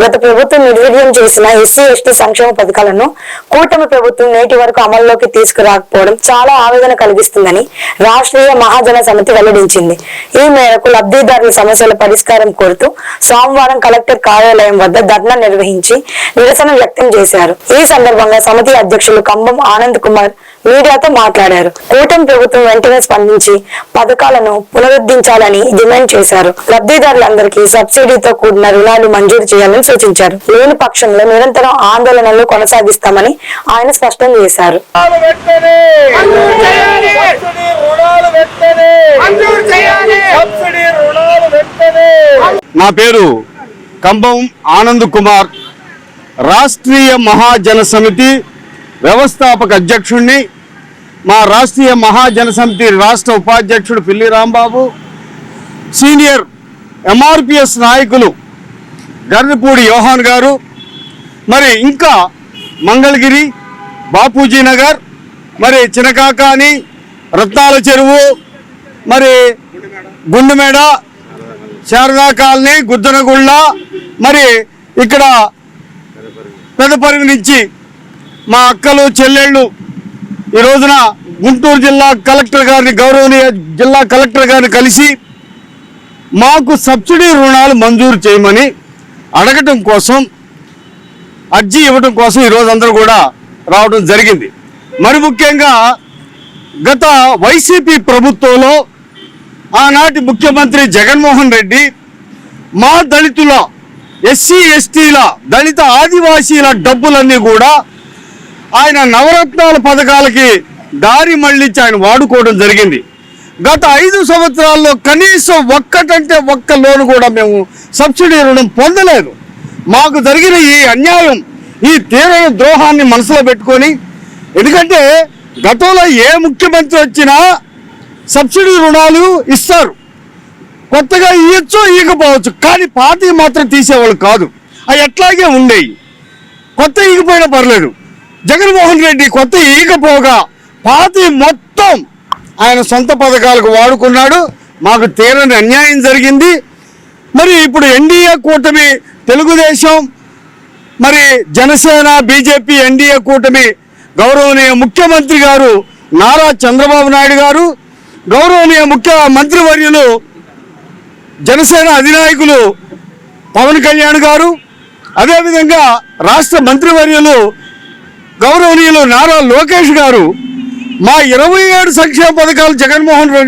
గత ప్రభుత్వం నిర్వీర్యం చేసిన ఎస్సీ ఎస్టీ సంక్షేమ పథకాలను కూటమి ప్రభుత్వం నేటి వరకు అమల్లోకి తీసుకురాకపోవడం చాలా ఆవేదన కలిగిస్తుందని రాష్ట్రీయ మహాజన సమితి వెల్లడించింది. ఈ మేరకు లబ్ధిదారుల సమస్యల పరిష్కారం కోరుతూ సోమవారం కలెక్టర్ కార్యాలయం వద్ద ధర్నా నిర్వహించి నిరసన వ్యక్తం చేశారు. ఈ సందర్భంగా సమితి అధ్యక్షులు కంబం ఆనంద్ కుమార్ మీడియాతో మాట్లాడారు. కూటమి ప్రభుత్వం వెంటనే స్పందించి పథకాలను పునరుద్ధరించాలని డిమాండ్ చేశారు. లబ్ధిదారులందరికీ సబ్సిడీతో కూడిన రుణాలు మంజూరు చేయాలని సూచించారు. లేని పక్షంలో నిరంతరం ఆందోళనలు కొనసాగిస్తామని ఆయన స్పష్టం చేశారు. నా పేరు కంబం ఆనంద్ కుమార్. రాష్ట్రీయ మహాజన సమితి వ్యవస్థాపక అధ్యక్షుడిని మా రాష్ట్రీయ మహాజనసమితి రాష్ట్ర ఉపాధ్యక్షుడు పిల్లి రాంబాబు సీనియర్ ఎంఆర్పిఎస్ నాయకులు గర్నపూడి యోహాన్ గారు మరి ఇంకా మంగళగిరి బాపూజీ నగర్ మరి చినకాకాని రత్నాల చెరువు మరి గుండుమేడ శారదా కాలనీ గుద్దనగుళ్ళ మరి ఇక్కడ పెద్దపరివి నుంచి మా అక్కలు చెల్లెళ్ళు ఈ రోజున గుంటూరు జిల్లా కలెక్టర్ గారిని గౌరవనీయ జిల్లా కలెక్టర్ గారిని కలిసి మాకు సబ్సిడీ రుణాలు మంజూరు చేయమని అడగటం కోసం అర్జీ ఇవ్వటం కోసం ఈరోజు అందరూ కూడా రావడం జరిగింది. మరి ముఖ్యంగా గత వైసీపీ ప్రభుత్వంలో ఆనాటి ముఖ్యమంత్రి జగన్మోహన్ రెడ్డి మా దళితుల ఎస్సీ ఎస్టీల దళిత ఆదివాసీల డబ్బులన్నీ కూడా ఆయన నవరత్నాల పథకాలకి దారి మళ్ళించి ఆయన వాడుకోవడం జరిగింది. గత ఐదు సంవత్సరాల్లో కనీసం ఒక్కటంటే ఒక్క లోన్ కూడా మేము సబ్సిడీ రుణం పొందలేదు. మాకు జరిగిన ఈ అన్యాయం ఈ తీవ్ర ద్రోహాన్ని మనసులో పెట్టుకొని ఎందుకంటే గతంలో ఏ ముఖ్యమంత్రి వచ్చినా సబ్సిడీ రుణాలు ఇస్తారు. కొత్తగా ఇవ్వచ్చు ఇవ్వకపోవచ్చు కానీ పాతవి మాత్రం తీసేవాళ్ళు కాదు. అవి ఎట్లాగే ఉండేవి. కొత్త ఇగిపోయినా పర్లేదు. జగన్మోహన్ రెడ్డి కొత్త ఈగపోగా పాతి మొత్తం ఆయన సొంత పథకాలకు వాడుకున్నాడు. మాకు తీరని అన్యాయం జరిగింది. మరి ఇప్పుడు ఎన్డీఏ కూటమి తెలుగుదేశం మరి జనసేన బీజేపీ ఎన్డీఏ కూటమి గౌరవనీయ ముఖ్యమంత్రి గారు నారా చంద్రబాబు నాయుడు గారు గౌరవనీయ ముఖ్య మంత్రివర్యులు జనసేన అధినాయకులు పవన్ కళ్యాణ్ గారు అదేవిధంగా రాష్ట్ర మంత్రివర్యులు గౌరవనీయులు నారా లోకేష్ గారు మా ఇరవై ఏడు సంక్షేమ పథకాలు జగన్మోహన్ రెడ్డి